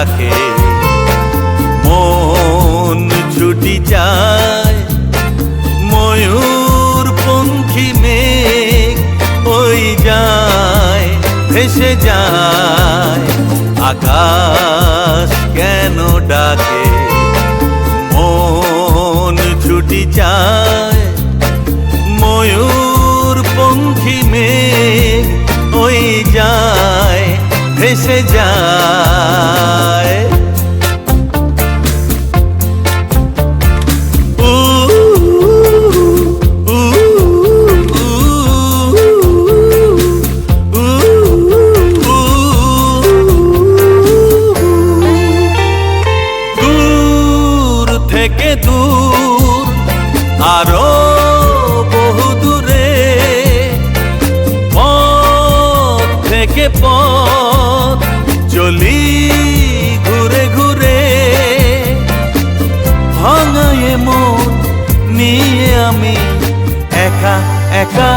ডাকে মন ছুটি যায় ময়ূর পঙ্খী মেঘ ওই যায়, ভেসে যায়। আকাশ কেন ডাকে? মন ছুটি যায় ময়ূর পঙ্খী মেঘ ওই যায়, ভেসে যায়। থেকে পথ চলি ঘুরে ঘুরে ভাঙায়ে মন নিয়ে আমি একা একা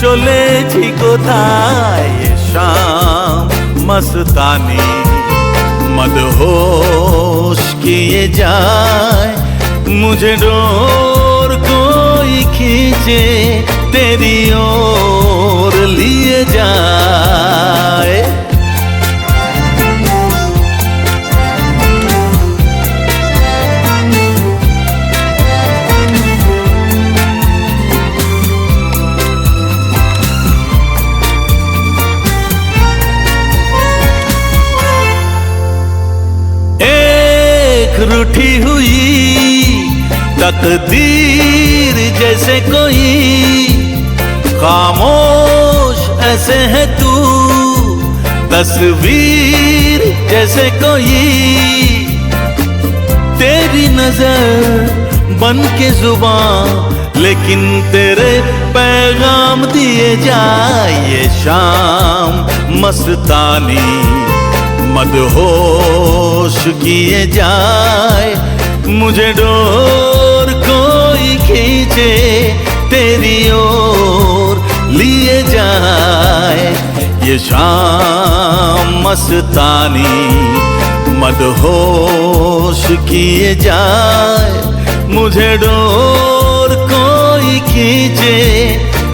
চলেছি কোথায় এ শাম মস্তানি मदहोश किए जाए मुझे डोर कोई खींचे तेरी ओर लिए रूठी हुई, तकदीर जैसे कोई। खामोश ऐसे है तू, तस्वीर जैसे कोई। तेरी नज़र बन के ज़ुबान, लेकिन तेरे पैगाम दिए जाए शाम मस्तानी। मदहोश किए जाए मुझे डोर कोई खींचे तेरी ओर लिए जाए ये शाम मस्तानी मदहोश किए जाए मुझे डोर कोई खींचे